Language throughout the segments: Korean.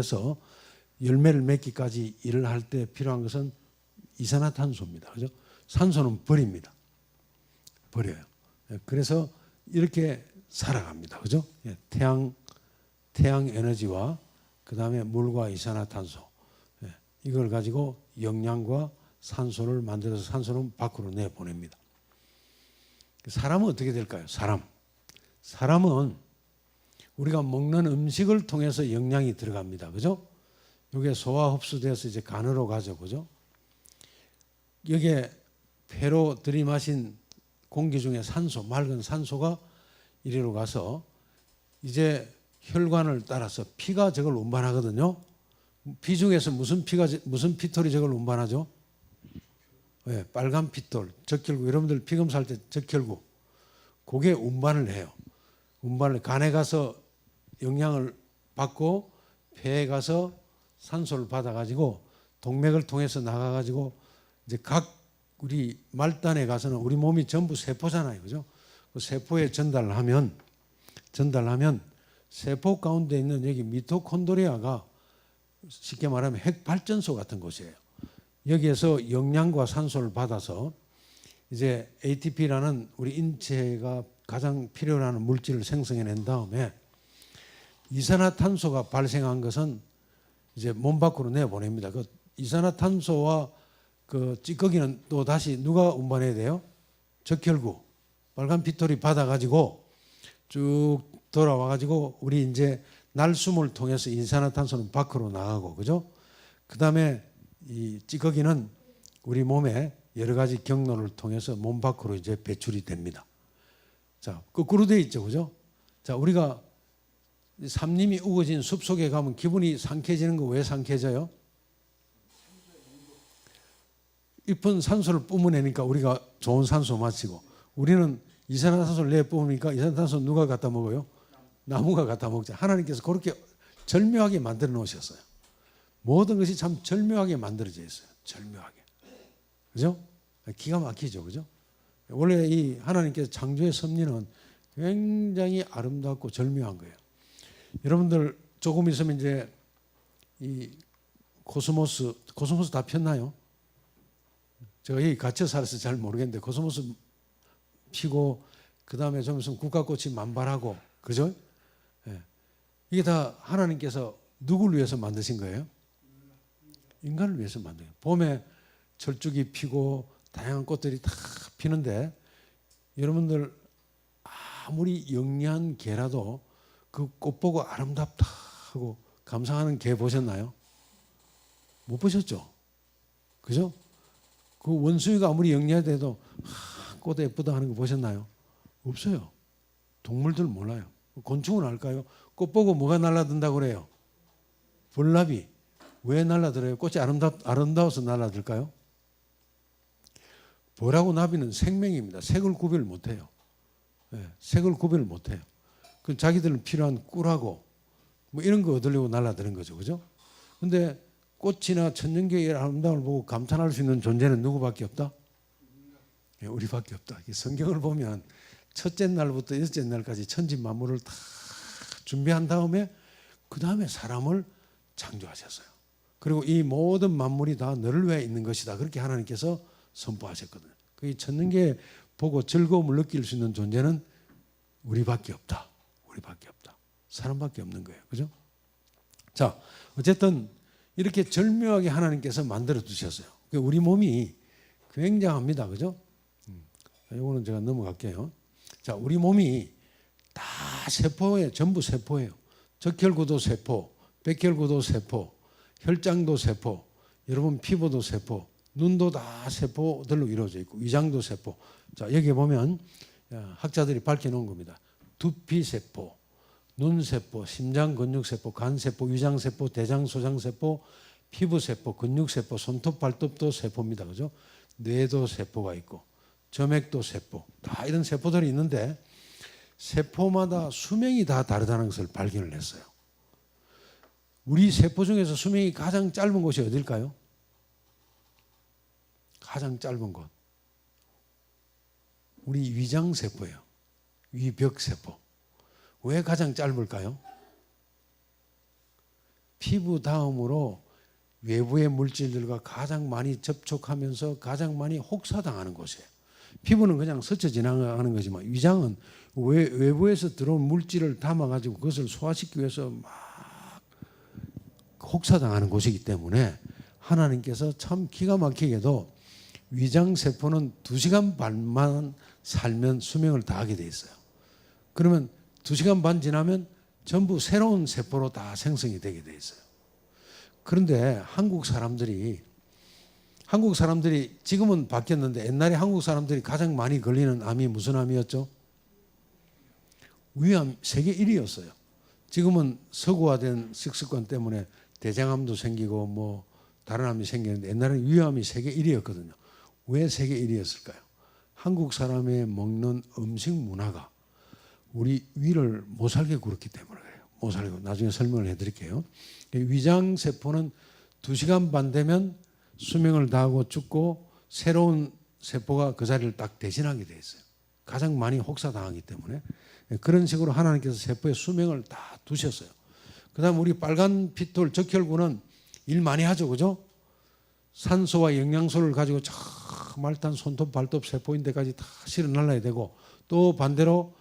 그래서 열매를 맺기까지 일을 할 때 필요한 것은 이산화탄소입니다. 그죠? 산소는 버립니다. 버려요. 예, 그래서 이렇게 살아갑니다. 그죠? 예, 태양 태양 에너지와 그 다음에 물과 이산화탄소 예, 이걸 가지고 영양과 산소를 만들어서 산소는 밖으로 내보냅니다. 사람은 어떻게 될까요? 사람. 사람은 우리가 먹는 음식을 통해서 영양이 들어갑니다. 그죠? 이게 소화 흡수돼서 이제 간으로 가죠. 그죠? 여기에 폐로 들이마신 공기 중에 산소, 맑은 산소가 이리로 가서 이제 혈관을 따라서 피가 저걸 운반하거든요. 피 중에서 무슨 피가 무슨 피톨이 저걸 운반하죠? 네, 빨간 피톨, 적혈구 여러분들 피 검사할 때 적혈구 그게 운반을 해요. 운반을 간에 가서 영양을 받고 폐에 가서 산소를 받아 가지고 동맥을 통해서 나가 가지고 이제 각 우리 말단에 가서는 우리 몸이 전부 세포잖아요. 그죠? 그 세포에 전달을 하면 전달하면 세포 가운데 있는 여기 미토콘드리아가 쉽게 말하면 핵 발전소 같은 곳이에요. 여기에서 영양과 산소를 받아서 이제 ATP라는 우리 인체가 가장 필요로 하는 물질을 생성해낸 다음에 이산화탄소가 발생한 것은 이제 몸 밖으로 내보냅니다. 그 이산화탄소와 그 찌꺼기는 또 다시 누가 운반해야 돼요? 적혈구 빨간 피톨이 받아가지고 쭉 돌아와가지고 우리 이제 날숨을 통해서 이산화탄소는 밖으로 나가고 그죠? 그 다음에 이 찌꺼기는 우리 몸에 여러 가지 경로를 통해서 몸 밖으로 이제 배출이 됩니다. 자 거꾸로 돼 있죠, 그죠? 자 우리가 삼림이 우거진 숲 속에 가면 기분이 상쾌해지는 거 왜 상쾌해져요? 잎은 산소를 뿜어내니까 우리가 좋은 산소 마시고 우리는 이산화탄소를 내 뿜으니까 이산화탄소 누가 갖다 먹어요? 나무가 갖다 먹자. 하나님께서 그렇게 절묘하게 만들어 놓으셨어요. 모든 것이 참 절묘하게 만들어져 있어요. 절묘하게. 그죠? 기가 막히죠. 그죠? 원래 이 하나님께서 창조의 섭리는 굉장히 아름답고 절묘한 거예요. 여러분들 조금 있으면 이제 이 코스모스, 코스모스 다 폈나요? 제가 여기 갇혀 살아서 잘 모르겠는데 코스모스 피고 그 다음에 좀 있으면 국화꽃이 만발하고 그죠? 예. 이게 다 하나님께서 누구를 위해서 만드신 거예요? 인간을 위해서 만든 거예요. 봄에 철쭉이 피고 다양한 꽃들이 다 피는데 여러분들 아무리 영리한 개라도 그 꽃 보고 아름답다 하고 감상하는 개 보셨나요? 못 보셨죠? 그죠? 그 원숭이가 아무리 영리하대도 하, 꽃 예쁘다 하는 거 보셨나요? 없어요. 동물들 몰라요. 곤충은 알까요? 꽃 보고 뭐가 날라든다고 그래요? 벌나비. 왜 날라들어요? 꽃이 아름다, 아름다워서 날라들까요? 벌하고 나비는 생명입니다. 색을 구별 못해요. 네, 색을 구별 못해요. 그 자기들은 필요한 꿀하고 뭐 이런 거 얻으려고 날라드는 거죠. 그죠? 근데 꽃이나 천연계의 아름다움을 보고 감탄할 수 있는 존재는 누구밖에 없다? 네, 우리밖에 없다. 성경을 보면 첫째 날부터 여섯째 날까지 천지 만물을 다 준비한 다음에 그 다음에 사람을 창조하셨어요. 그리고 이 모든 만물이 다 너를 위해 있는 것이다. 그렇게 하나님께서 선포하셨거든요. 그 천능계 보고 즐거움을 느낄 수 있는 존재는 우리밖에 없다. 우리밖에 없다. 사람밖에 없는 거예요. 그죠? 자, 어쨌든 이렇게 절묘하게 하나님께서 만들어 두셨어요. 우리 몸이 굉장합니다. 그죠? 이거는 제가 넘어갈게요. 자, 우리 몸이 다 세포에 전부 세포예요. 적혈구도 세포, 백혈구도 세포, 혈장도 세포, 여러분 피부도 세포, 눈도 다 세포들로 이루어져 있고 위장도 세포. 자, 여기 보면 학자들이 밝혀 놓은 겁니다. 두피 세포, 눈 세포, 심장 근육 세포, 간 세포, 위장 세포, 대장 소장 세포, 피부 세포, 근육 세포, 손톱 발톱도 세포입니다. 그죠? 뇌도 세포가 있고 점액도 세포. 다 이런 세포들이 있는데 세포마다 수명이 다 다르다는 것을 발견을 했어요. 우리 세포 중에서 수명이 가장 짧은 곳이 어딜까요? 가장 짧은 곳. 우리 위장세포예요. 위벽세포. 왜 가장 짧을까요? 피부 다음으로 외부의 물질들과 가장 많이 접촉하면서 가장 많이 혹사당하는 곳이에요. 피부는 그냥 스쳐 지나가는 거지만 위장은 외, 외부에서 들어온 물질을 담아가지고 그것을 소화시키기 위해서 막 혹사당하는 곳이기 때문에 하나님께서 참 기가 막히게도 위장 세포는 두 시간 반만 살면 수명을 다하게 돼 있어요. 그러면 두 시간 반 지나면 전부 새로운 세포로 다 생성이 되게 돼 있어요. 그런데 한국 사람들이 한국 사람들이 지금은 바뀌었는데 옛날에 한국 사람들이 가장 많이 걸리는 암이 무슨 암이었죠? 위암 세계 1위였어요. 지금은 서구화된 식습관 때문에 대장암도 생기고 뭐 다른 암이 생기는데 옛날에는 위암이 세계 1위였거든요. 왜 세계 1위였을까요? 한국 사람의 먹는 음식 문화가 우리 위를 못 살게 그렇기 때문에 그래요. 못 살게 나중에 설명을 해드릴게요. 위장 세포는 2 시간 반 되면 수명을 다하고 죽고 새로운 세포가 그 자리를 딱 대신하게 돼 있어요. 가장 많이 혹사당하기 때문에 그런 식으로 하나님께서 세포의 수명을 다 두셨어요. 그다음 우리 빨간 피톨 적혈구는 일 많이 하죠, 그죠? 산소와 영양소를 가지고 저 말단 손톱 발톱 세포인데까지 다 실어 날라야 되고 또 반대로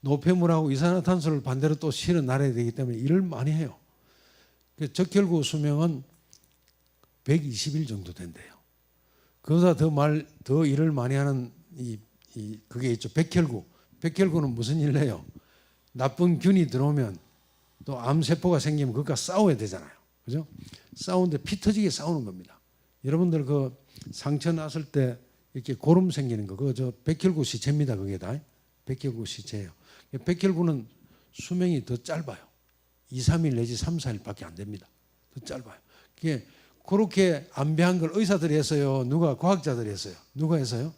노폐물하고 이산화탄소를 반대로 또 실어 날아야 되기 때문에 일을 많이 해요. 그 적혈구 수명은 120일 정도 된대요. 그보다 더 말, 더 일을 많이 하는 이, 이 그게 있죠. 백혈구. 백혈구는 무슨 일을 해요? 나쁜 균이 들어오면 또 암세포가 생기면 그것과 싸워야 되잖아요. 그죠? 싸우는데 피 터지게 싸우는 겁니다. 여러분들 그 상처 났을 때 이렇게 고름 생기는 거, 그거 저 백혈구 시체입니다. 그게 다. 백혈구 시체예요. 백혈구는 수명이 더 짧아요. 2, 3일 내지 3, 4일밖에 안 됩니다. 더 짧아요. 그게 그렇게 안배한 걸 의사들이 했어요. 누가 과학자들이 했어요. 누가 했어요?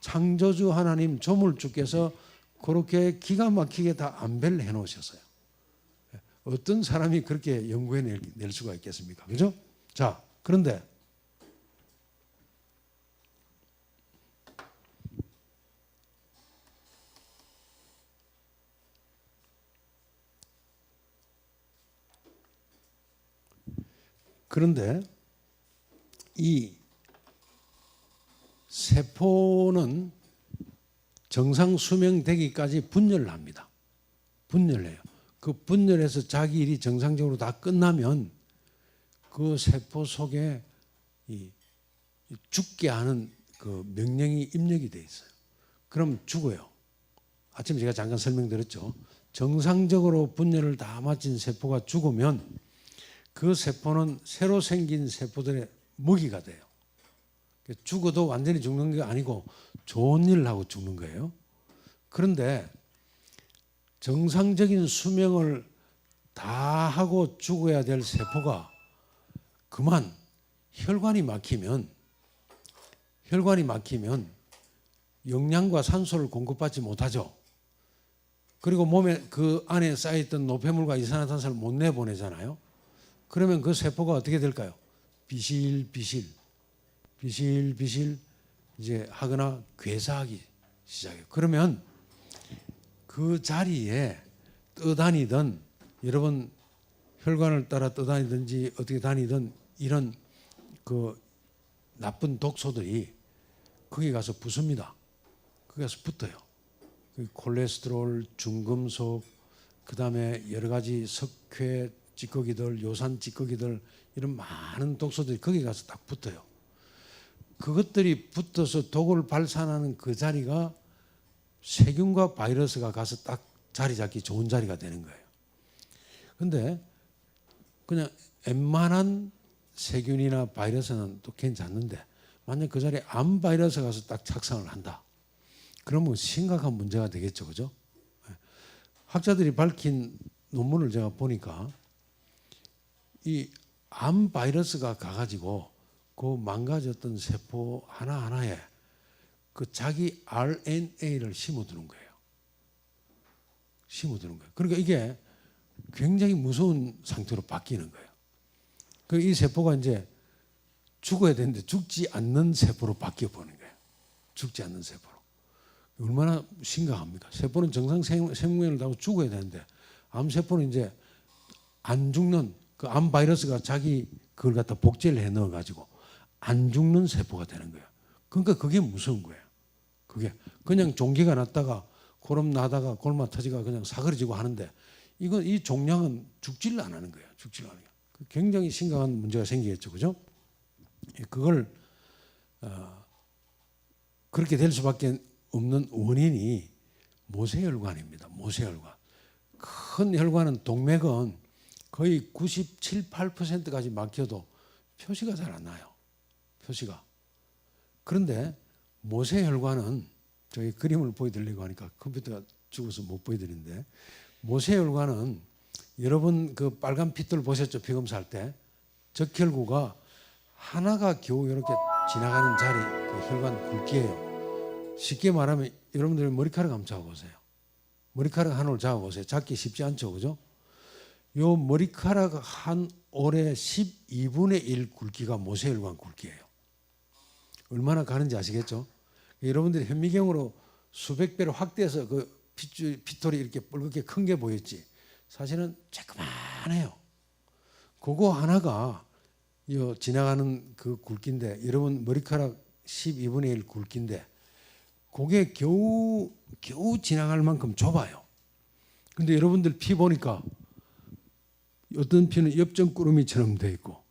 창조주 하나님 조물주께서 그렇게 기가 막히게 다 안배를 해 놓으셨어요. 어떤 사람이 그렇게 연구해 낼, 낼 수가 있겠습니까? 그죠? 자, 그런데 그런데 이 세포는 정상 수명되기까지 분열을 합니다. 분열해요. 그 분열해서 자기 일이 정상적으로 다 끝나면 그 세포 속에 이 죽게 하는 그 명령이 입력이 돼 있어요. 그럼 죽어요. 아침에 제가 잠깐 설명드렸죠. 정상적으로 분열을 다 마친 세포가 죽으면 그 세포는 새로 생긴 세포들의 먹이가 돼요. 죽어도 완전히 죽는 게 아니고 좋은 일을 하고 죽는 거예요. 그런데 정상적인 수명을 다 하고 죽어야 될 세포가 그만 혈관이 막히면 혈관이 막히면 영양과 산소를 공급받지 못하죠. 그리고 몸에 그 안에 쌓여있던 노폐물과 이산화탄소를 못 내보내잖아요. 그러면 그 세포가 어떻게 될까요? 비실비실, 비실비실 이제 하거나 괴사하기 시작해요. 그러면 그 자리에 떠다니던 여러분 혈관을 따라 떠다니든지 어떻게 다니든 이런 그 나쁜 독소들이 거기 가서 붙습니다. 거기 가서 붙어요. 그 콜레스테롤, 중금속, 그 다음에 여러 가지 석회, 찌꺼기들, 요산 찌꺼기들 이런 많은 독소들이 거기 가서 딱 붙어요. 그것들이 붙어서 독을 발산하는 그 자리가 세균과 바이러스가 가서 딱 자리 잡기 좋은 자리가 되는 거예요. 근데 그냥 웬만한 세균이나 바이러스는 또 괜찮는데 만약 그 자리에 암 바이러스가 가서 딱 착상을 한다. 그러면 심각한 문제가 되겠죠. 그죠? 학자들이 밝힌 논문을 제가 보니까 이 암 바이러스가 가가지고 그 망가졌던 세포 하나하나에 그 자기 RNA를 심어두는 거예요. 심어두는 거예요. 그러니까 이게 굉장히 무서운 상태로 바뀌는 거예요. 그 이 세포가 이제 죽어야 되는데 죽지 않는 세포로 바뀌어 버는 거예요. 죽지 않는 세포로. 얼마나 심각합니까? 세포는 정상 생명을 다하고 죽어야 되는데 암세포는 이제 안 죽는 그 암 바이러스가 자기 그걸 갖다 복제를 해 넣어 가지고 안 죽는 세포가 되는 거예요. 그러니까 그게 무서운 거예요. 그게 그냥 종기가 났다가 고름 나다가 골마 터지가 그냥 사그러지고 하는데 이건 이 종양은 죽지를 안 하는 거예요. 죽지를 않아요. 그 굉장히 심각한 문제가 생기겠죠, 그죠? 예, 그걸 어, 그렇게 될 수밖에 없는 원인이 모세혈관입니다. 모세혈관. 큰 혈관은 동맥은 거의 97, 8%까지 막혀도 표시가 잘 안 나요. 표시가. 그런데 모세 혈관은 저희 그림을 보여드리려고 하니까 컴퓨터가 죽어서 못 보여드리는데 모세 혈관은 여러분 그 빨간 핏돌 보셨죠? 피검사할 때 적혈구가 하나가 겨우 이렇게 지나가는 자리 그 혈관 굵기예요. 쉽게 말하면 여러분들 머리카락 한번 잡아보세요. 머리카락 한 올 잡아보세요. 잡기 쉽지 않죠, 그죠? 요 머리카락 한 올의 12분의 1 굵기가 모세혈관 굵기예요. 얼마나 가는지 아시겠죠? 여러분들이 현미경으로 수백 배로 확대해서 그 핏줄, 핏돌이 이렇게 뻘겋게 큰 게 보였지. 사실은 조그만해요. 그거 하나가 요 지나가는 그 굵기인데 여러분 머리카락 12분의 1 굵기인데 그게 겨우 겨우 지나갈 만큼 좁아요. 근데 여러분들 피 보니까 어떤 피는 엽전 꾸러미처럼 돼 있고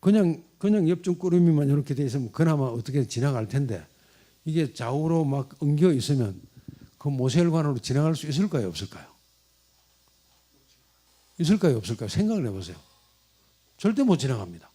그냥 그냥 엽전 꾸러미만 이렇게 돼 있으면 그나마 어떻게 지나갈 텐데 이게 좌우로 막 엉겨 있으면 그 모세혈관으로 지나갈 수 있을까요, 없을까요? 있을까요, 없을까요? 생각을 해보세요. 절대 못 지나갑니다.